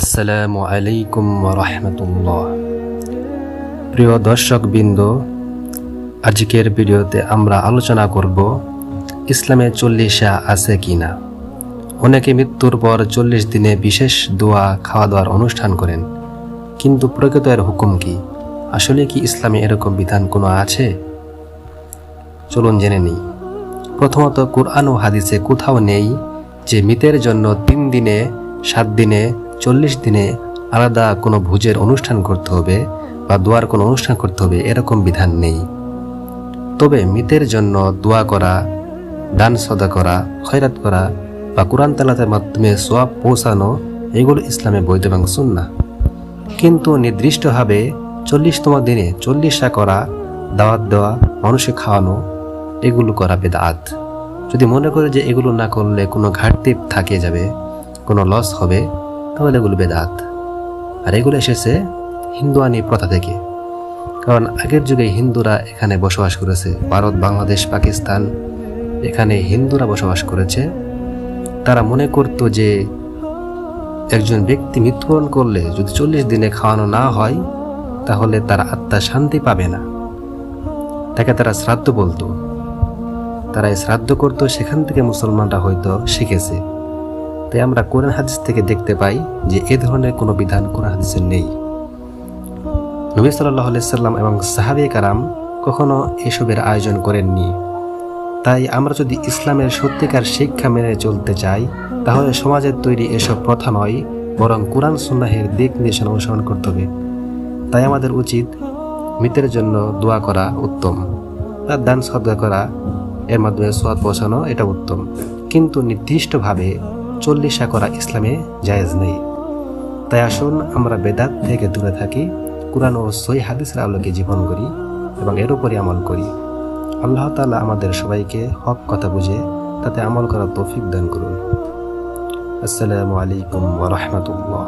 আসসালামু আলাইকুম রহমতুল্লাহ প্রিয় দর্শক বিন্দ আজকের ভিডিওতে আমরা আলোচনা করব ইসলামে চল্লিশা আছে কি না অনেকে মৃত্যুর পর চল্লিশ দিনে বিশেষ দোয়া খাওয়া দাওয়ার অনুষ্ঠান করেন। কিন্তু প্রকৃত এর হুকুম কি? আসলে কি ইসলামে এরকম বিধান কোনো আছে? চলুন জেনে নিই। প্রথমত কুরআন ও হাদিসে কোথাও নেই যে মৃতের জন্য তিন দিনে, সাত দিনে চল্লিশ দিনে আলাদা কোনো ভোজের অনুষ্ঠান করতে হবে বা দোয়ার কোনো অনুষ্ঠান করতে হবে, এরকম বিধান নেই। তবে মৃতের জন্য দোয়া করা, দান সদা করা, খয়রাত করা বা কোরআন তালাতের মাধ্যমে সোয়াব পৌঁছানো, এগুলো ইসলামে বৈধ এবং সুন্না কিন্তু নির্দিষ্টভাবে চল্লিশতম দিনে চল্লিশা করা, দাওয়াত দেওয়া মানুষকে খাওয়ানো, এগুলো করা বেদাত। যদি মনে করে যে এগুলো না করলে কোনো ঘাটতি থাকে যাবে, কোনো লস হবে তাহলে এগুলো বেদাত। আর এগুলো এসেছে হিন্দুয়ানি প্রথা থেকে। কারণ আগের যুগে হিন্দুরা এখানে বসবাস করেছে, ভারত, বাংলাদেশ, পাকিস্তান, এখানে হিন্দুরা বসবাস করেছে। তারা মনে করতো যে একজন ব্যক্তি মৃত্যুবরণ করলে যদি চল্লিশ দিনে খাওয়ানো না হয়, তাহলে তার আত্মা শান্তি পাবে না। তাকে তারা শ্রাদ্ধ বলতো। তারা এই শ্রাদ্ধ করতো, সেখান থেকে মুসলমানরা হয়তো শিখেছে। তাই আমরা কোরআন হাদিস থেকে দেখতে পাই যে এ ধরনের কোনো বিধান কোরআন হাদিসে নেই। নবী সাল্লাহ সাল্লাম এবং সাহাবি কারাম কখনো এসবের আয়োজন করেননি। তাই আমরা যদি ইসলামের সত্যিকার শিক্ষা মেনে চলতে চাই, তাহলে সমাজের তৈরি এসব প্রথা নয়, বরং কোরআন সুন্নাহের দিক নির্দেশনা অনুসরণ করতে হবে। তাই আমাদের উচিত মৃতের জন্য দোয়া করা উত্তম। আর দান সদ্গা করা, এর মাধ্যমে সোয়াদ পৌঁছানো এটা উত্তম। কিন্তু নির্দিষ্টভাবে চল্লিশা করা ইসলামে জায়েজ নেই। তাই আসুন আমরা বেদাত থেকে দূরে থাকি, কোরআন ও সই হাদিসের আলোকে জীবন করি এবং এর উপরই আমল করি। আল্লাহ তালা আমাদের সবাইকে হক কথা বুঝে তাতে আমল করার তৌফিক দান করুন। আসসালামু আলাইকুম ওয়া রাহমাতুল্লাহ।